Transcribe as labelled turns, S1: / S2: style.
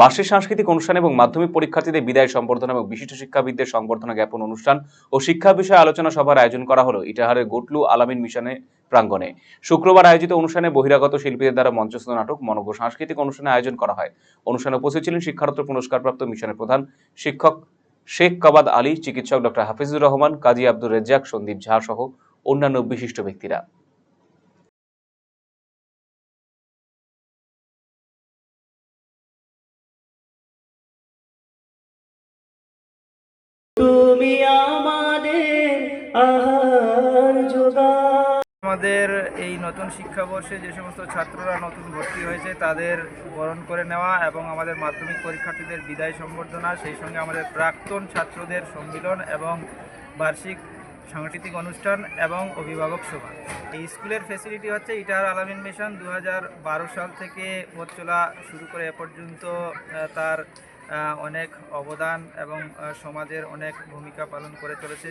S1: বার্ষিক সাংস্কৃতিক অনুষ্ঠান এবং মাধ্যমিক পরীক্ষার্থীদের বিদায় সম্বর্ধনা এবং বিশিষ্ট শিক্ষাবিদদের সংবর্ধনা জ্ঞাপন অনুষ্ঠান ও শিক্ষা বিষয়ে আলোচনা সভার আয়োজন করা হলো ইটাহারের গোটলু আলামিন মিশনে প্রাঙ্গণে। শুক্রবার আয়োজিত অনুষ্ঠানে বহিরাগত শিল্পীদের দ্বারা মঞ্চস্থ নাটক, মনজ্ঞ সাংস্কৃতিক অনুষ্ঠানে আয়োজন করা হয়। অনুষ্ঠানে উপস্থিত ছিলেন শিক্ষারত্ন পুরস্কারপ্রাপ্ত মিশনের প্রধান শিক্ষক শেখ কাবাদ আলী, চিকিৎসক ডক্টর হাফিজুর রহমান, কাজী আব্দুর রেজ্জাক, সন্দীপ ঝা সহ অন্যান্য বিশিষ্ট ব্যক্তিরা।
S2: আমাদের
S3: এই নতুন শিক্ষাবর্ষে যে সমস্ত ছাত্ররা নতুন ভর্তি হয়েছে, তাদের বরণ করে নেওয়া এবং আমাদের মাধ্যমিক পরীক্ষার্থীদের বিদায় সম্বর্ধনা, সেই সঙ্গে আমাদের প্রাক্তন ছাত্রদের সম্মিলন এবং বার্ষিক সাংস্কৃতিক অনুষ্ঠান এবং অভিভাবক সভা। এই স্কুলের ফেসিলিটি হচ্ছে ইটার আলামিন মিশন দু হাজার বারো সাল থেকে পথ চলা শুরু করে এ পর্যন্ত তার অনেক অবদান এবং সমাজের অনেক ভূমিকা পালন করে চলেছে।